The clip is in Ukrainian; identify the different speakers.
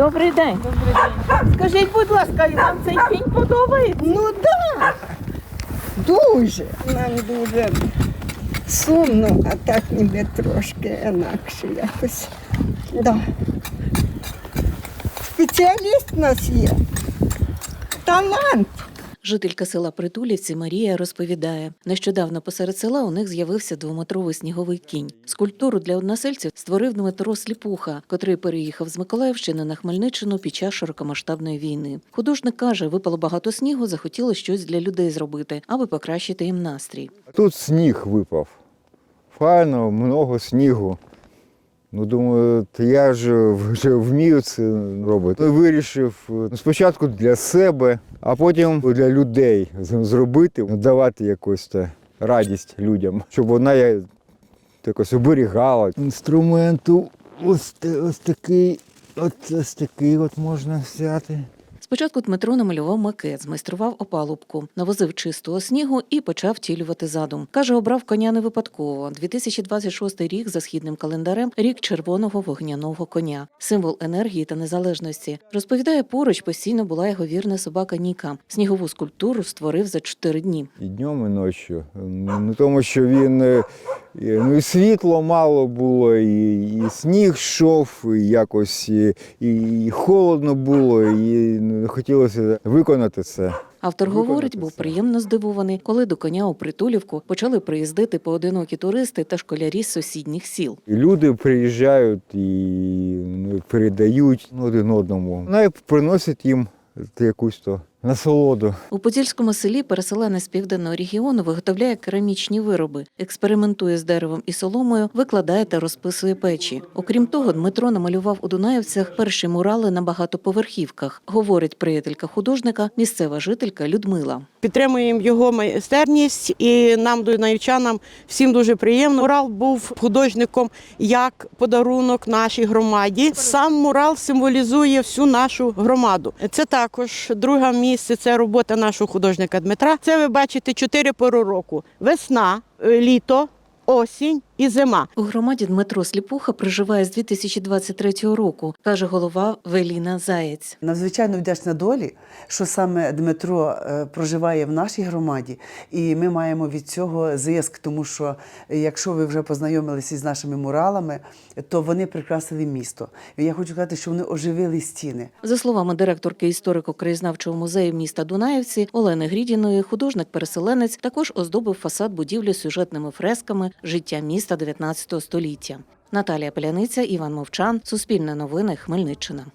Speaker 1: Добрий день.
Speaker 2: Добрий день.
Speaker 1: Скажіть, будь ласка, і вам цей кінь подобається?
Speaker 3: Ну так. Дуже. Нам дуже сумно, а так ніби трошки інакше якось. Да. Спеціаліст у нас є. Талант.
Speaker 4: Жителька села Притулівці Марія розповідає, нещодавно посеред села у них з'явився двометровий сніговий кінь. Скульптуру для односельців створив Дмитро Сліпуха, котрий переїхав з Миколаївщини на Хмельниччину під час широкомасштабної війни. Художник каже, випало багато снігу, захотіло щось для людей зробити, аби покращити їм настрій.
Speaker 5: Тут сніг випав. Файно, много снігу. Ну, думаю, то я ж вже вмію це робити. Вирішив ну, спочатку для себе, а потім для людей зробити, давати якусь та радість людям, щоб вона я якось оберігала. Інструменту ось, ось такий, от, ось такий от можна взяти.
Speaker 4: Спочатку Дмитро намалював макет, змайстрував опалубку, навозив чистого снігу і почав втілювати задум. Каже, обрав коня не випадково. 2026 рік за східним календарем рік червоного вогняного коня, символ енергії та незалежності. Розповідає, поруч постійно була його вірна собака Ніка. Снігову скульптуру створив за чотири дні.
Speaker 5: І днем, і ночі. Ну, тому що він е, ну, і світло мало було, і, і сніг йшов, і якось і, і холодно було, і ну, хотілося виконати це.
Speaker 4: Автор говорить, був приємно здивований, коли до коня у притулівку почали приїздити поодинокі туристи та школярі з сусідніх сіл.
Speaker 5: Люди приїжджають і передають один одному. Вона приносять приносить їм якусь то насолоду.
Speaker 4: У Подільському селі переселенець з південного регіону виготовляє керамічні вироби, експериментує з деревом і соломою, викладає та розписує печі. Окрім того, Дмитро намалював у Дунаївцях перші мурали на багатоповерхівках, говорить приятелька художника, місцева жителька Людмила.
Speaker 2: Підтримуємо його майстерність і нам, дунаївчанам, всім дуже приємно. Мурал був художником як подарунок нашій громаді. Сам мурал символізує всю нашу громаду. Це також друга друге місце. Це робота нашого художника Дмитра. Це ви бачите чотири пори року: весна, е, літо, осінь і зима.
Speaker 4: У громаді Дмитро Сліпуха проживає з 2023 року, каже голова Веліна Заєць.
Speaker 6: Надзвичайно вдячна долі, що саме Дмитро е, проживає в нашій громаді, і ми маємо від цього зиск, тому що е, якщо ви вже познайомилися з нашими муралами, то вони прикрасили місто. І я хочу сказати, що вони оживили стіни.
Speaker 4: За словами директорки історико-краєзнавчого музею міста Дунаївці Олени Грідіної, художник-переселенець також оздобив фасад будівлі сюжетними фресками життя міста 19 століття. Наталія Паляниця, Іван Мовчан, Суспільне новини, Хмельниччина.